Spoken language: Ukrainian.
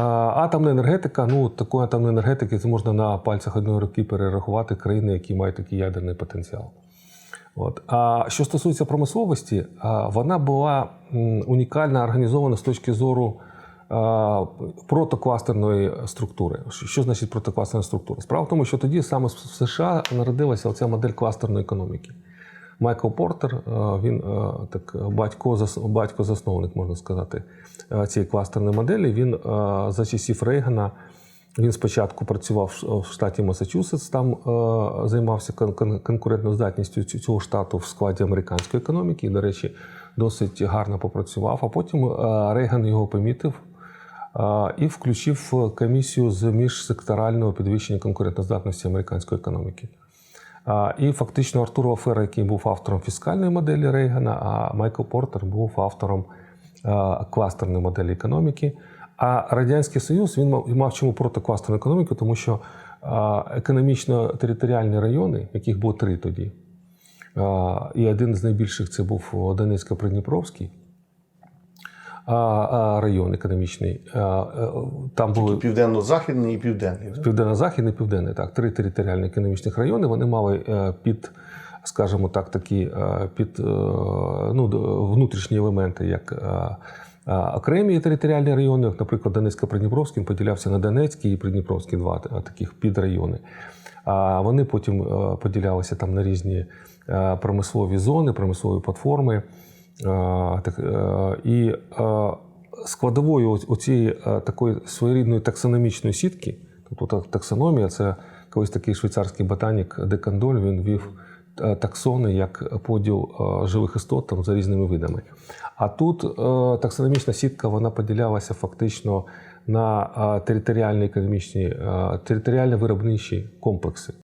Атомна енергетика, ну такої атомної енергетики це можна на пальцях одної руки перерахувати країни, які мають такий ядерний потенціал. От. А що стосується промисловості, вона була унікально організована з точки зору протокластерної структури. Що значить протокластерна структура? Справа в тому, що тоді саме в США народилася оця модель кластерної економіки. Майкл Портер, е, він е, так батько, зас- батько-засновник, можна сказати, е, цієї кластерної моделі. Він за часів Рейгана він спочатку працював в- штаті Масачусетс, там займався кон- кон- конкурентноздатністю цього штату в складі американської економіки. І, до речі, досить гарно попрацював. А потім Рейган його помітив і включив комісію з міжсекторального підвищення конкурентноздатності американської економіки. І фактично Артур Лафера, який був автором фіскальної моделі Рейгана, а Майкл Портер був автором кластерної моделі економіки. А Радянський Союз він мав, мав чому проти кластерної економіки, тому що економічно-територіальні райони, яких було три тоді, і один з найбільших це був Донецько-Придніпровський район економічний. Е, Там були Південно-західний і південний. Південно-Західний, Південний, так, три територіальні економічних райони. Вони мали е, під, скажімо так, такі е, під ну, внутрішні елементи, як окремі територіальні райони, як, наприклад, Донецько-Придніпровський поділявся на Донецький і Придніпровський два таких підрайони. А вони потім поділялися там на різні промислові зони, промислові платформи. Е, е, І е, складовою е, такої своєрідної таксономічної сітки, тобто таксономія, це колись такий швейцарський ботанік Декандоль, він вів таксони як поділ живих істот там, за різними видами. А тут таксономічна сітка вона поділялася фактично на територіальні економічні, територіально виробничі комплекси.